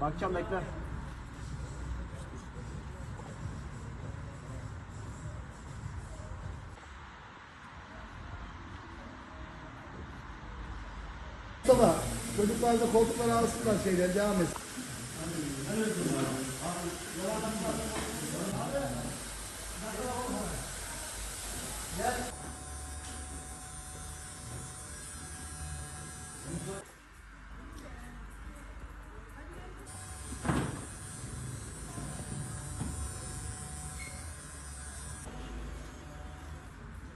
Bakacağım bekle. Mustafa, çocuklar da koltukları alsınlar şeyden devam etsin.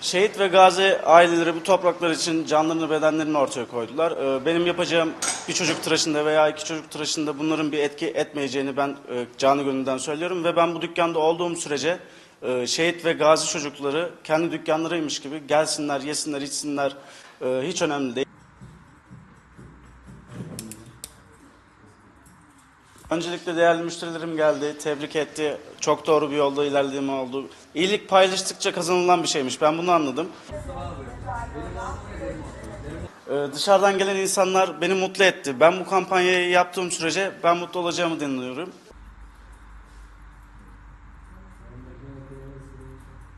Şehit ve gazi aileleri bu topraklar için canlarını bedenlerini ortaya koydular. Ee, Benim yapacağım bir çocuk tıraşında veya iki çocuk tıraşında bunların bir etki etmeyeceğini ben e, canı gönülden söylüyorum. Ve ben bu dükkanda olduğum sürece e, şehit ve gazi çocukları kendi dükkanlarıymış gibi gelsinler, yesinler, içsinler. E, Hiç önemli değil. Öncelikle değerli müşterilerim geldi, tebrik etti. Çok doğru bir yolda ilerlediğim oldu. İyilik paylaştıkça kazanılan bir şeymiş. Ben bunu anladım. Ee, dışarıdan gelen insanlar beni mutlu etti. Ben bu kampanyayı yaptığım sürece ben mutlu olacağımı dinliyorum.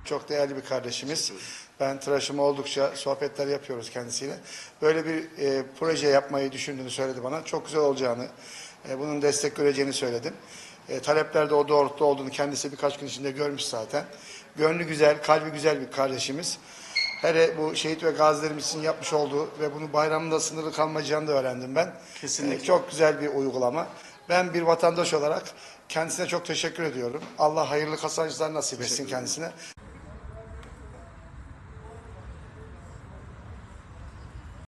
Çok değerli bir kardeşimiz. Ben tıraşımı oldukça sohbetler yapıyoruz kendisiyle. Böyle bir e, proje yapmayı düşündüğünü söyledi bana. Çok güzel olacağını, e, bunun destek göreceğini söyledim. E, talepler de o doğrultuda olduğunu kendisi birkaç gün içinde görmüş zaten. Gönlü güzel, kalbi güzel bir kardeşimiz. Hele bu şehit ve gazilerimiz için yapmış olduğu ve bunu bayramda sınırlı kalmayacağını da öğrendim ben. Kesinlikle. E, çok güzel bir uygulama. Ben bir vatandaş olarak kendisine çok teşekkür ediyorum. Allah hayırlı kazançlar nasip etsin kendisine.